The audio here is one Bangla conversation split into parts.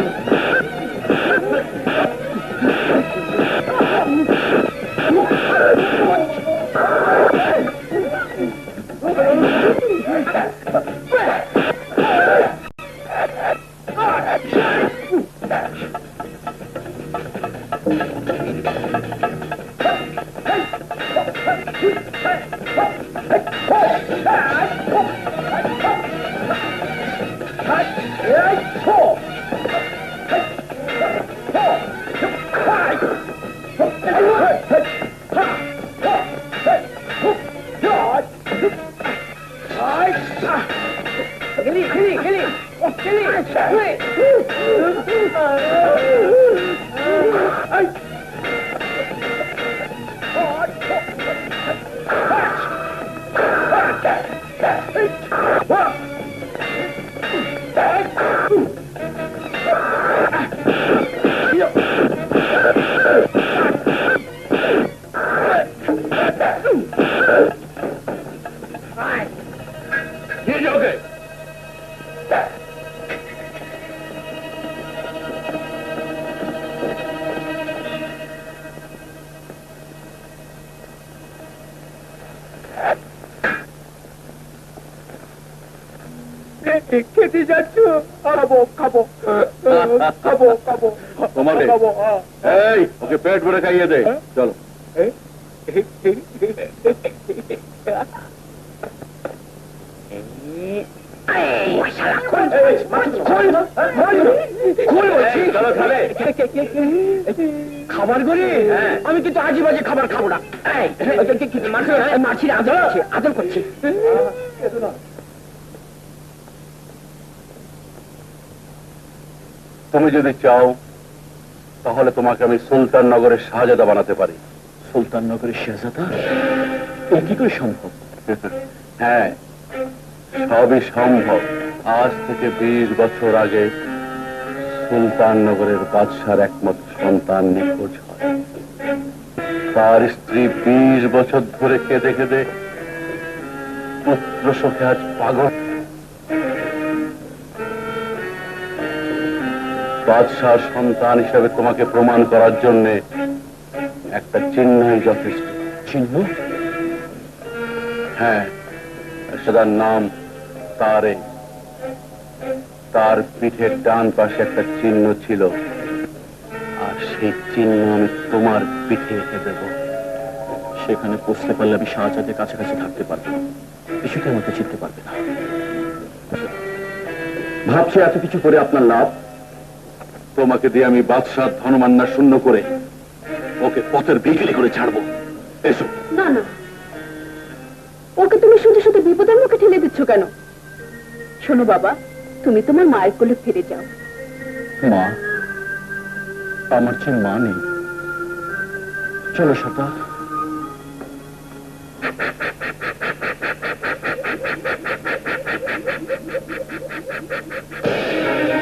নিয়ে খেতে যাচ্ছ? খাব খাব। খাব খাব। তোমাকে খাব এই ওকে পেট ভরে খাইয়ে দে। চলো। খাবার করি? হ্যাঁ। আমি কিন্তু আজে বাজে খাবার খাব না। মাছির আদর আছে আদর করছি। তুমি যদি চাও তাহলে তোমাকে আমি সুলতান নগরের শাহজাদা বানাতে পারি। সুলতান নগরের শেহজাদা? এ কি করে সম্ভব? হ্যাঁ সবই সম্ভব। আজ থেকে বিশ বছর আগে সুলতান নগরের বাদশার একমাত্র সন্তান নিখোঁজ হয়। তার স্ত্রী বিশ বছর ধরে কেঁদে কেঁদে পুত্র শোকে আজ পাগল। বাদশাহ সন্তান হিসেবে তোমাকে প্রমাণ করার জন্য একটা চিহ্নই যথেষ্ট। চিহ্ন? হ্যাঁ সেটার নাম তারে। তার পিঠের ডান পাশে একটা চিহ্ন ছিল। আর সেই চিহ্ন আমি তোমার পিঠে এঁকে দেব। সেখানে পৌঁছতে পারলে আমি শাহজাদের কাছাকাছি থাকতে পারব কিছুতে আমাকে চিনতে পারবে না। ভাবছি এত কিছু করে আপনার লাভ? তোমাকে দিয়ে আমি বাদশাহ ধনমান্না শূন্য করে ওকে পথের বিক্রি করে ছাড়বো। এসো। না না। ওকে তুমি শুধু শুধু বিপদের মুখে ঠেলে দিচ্ছ কেন? শোনো বাবা তুমি তোমার মায়ের কোলে ফিরে যাও। মা আমার যে মা নেই। চলো সরদার এই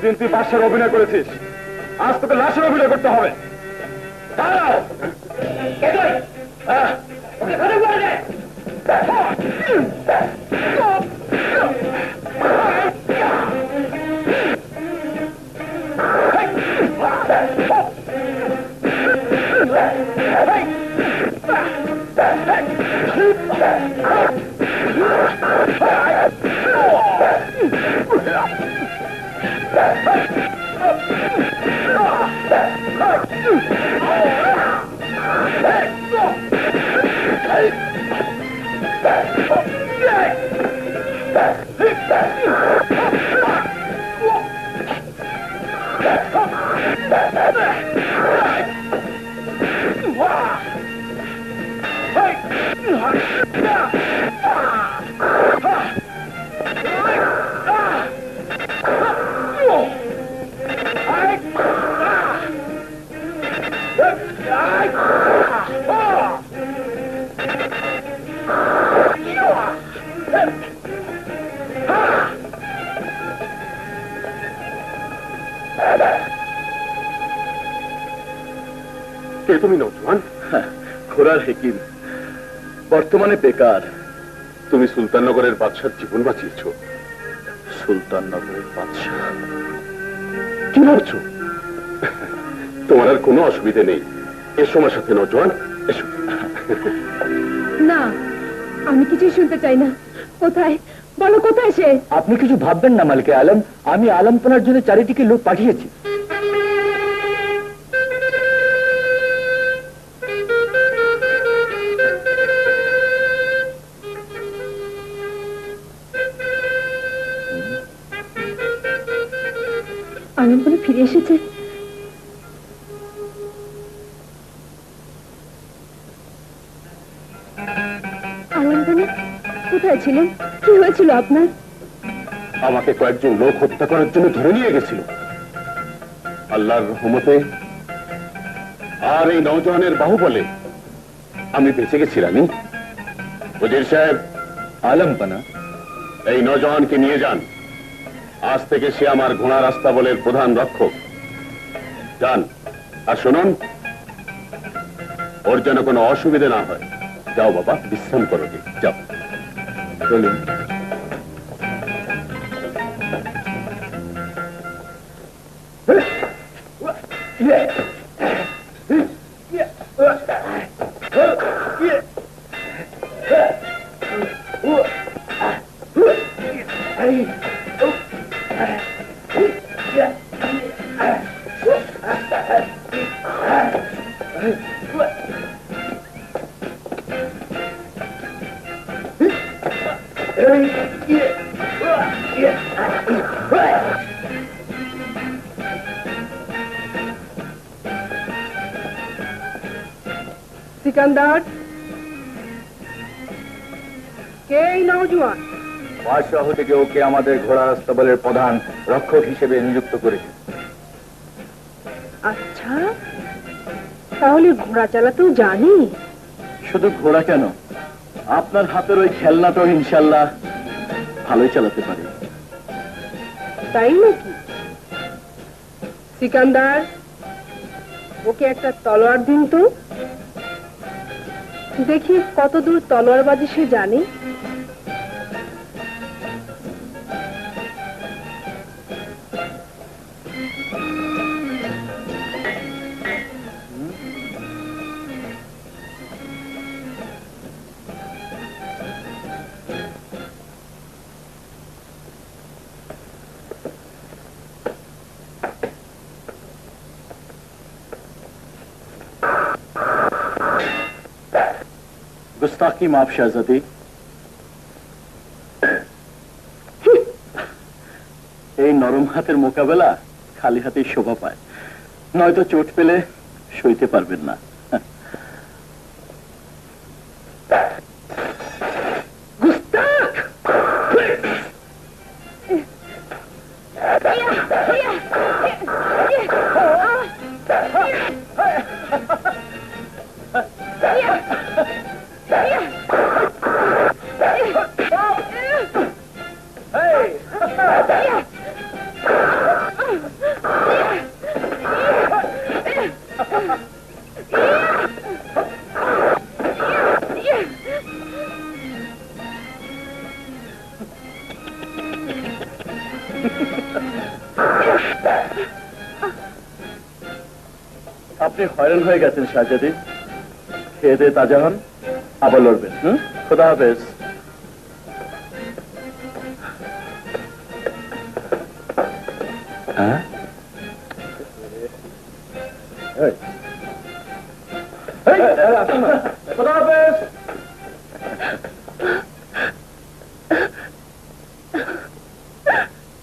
এতদিন তুই পাশের অভিনয় করেছিস। আজ তোকে লাশের অভিনয় করতে হবে। হ্যাঁ। Yeah. Yeah! কে তুমি নৌজওয়ান ঘোড়ার হেকিম। বর্তমানে বেকার। তুমি সুলতাননগরের বাদশার জীবন বাঁচিয়েছ। সুলতান নগরের বাদশাহ? কি ভাবছ? তোমার আর কোনো অসুবিধে নেই। এসো আমার সাথে নৌজওয়ান। এসো। না আমি কিছুই শুনতে চাই না। কোথায়? বলো কোথায় সে? আপনি কিছু ভাববেন না মালিকে আলম। আমি আলমপনার জন্য চারিদিকে লোক পাঠিয়েছি। আনন্দ ফিরে এসেছে। আনন্দ কোথায় ছিলেন? কি হয়েছিল আপনার? আমাকে কয়েকজন লোক হত্যা করার জন্য ধরে নিয়ে গেছিল। আল্লাহর রহমতে আর এই নৌজওয়ানের বাহুবলে আমি বেঁচে গেছি রানী সাহেব আলমপনা এই নৌজওয়ানকে নিয়ে যান। আজ থেকে সে আমার ঘোড়া রাস্তা বলের প্রধান রক্ষক। যান, আর শুনুন। ওর যেন কোনো অসুবিধা না হয়। যাও বাবা, বিশ্রাম করো যাও। চলুন। সিকান্দার কে এই নওজোয়ান বাদশাহ থেকে ওকে আমাদের ঘোড়া রাস্তা বলের প্রধান রক্ষক হিসেবে নিযুক্ত করেছে আচ্ছা তাহলে ঘোড়া চালাতেও জানি শুধু ঘোড়া কেন আপনার হাতের ওই খেলনাটাও ইনশাল্লাহ ভালোই চালাতে পারে তাই নাকি? সিকান্দার ওকে একটা তলোয়ার দিন তো। দেখি কতদূর তলোয়ারবাজি সে জানে। गुस्ताखी माफ शहजादी এই নরম হাতের মোকাবেলা খালি হাতেই শোভা পায় নয়তো চোট পেলে সইতে পারবেন না আপনি হয়রান হয়ে গেছেন শাহজাদি খেয়ে দিয়ে তাজা হন আবার লড়বেন। হুম? খোদা হাফেজ।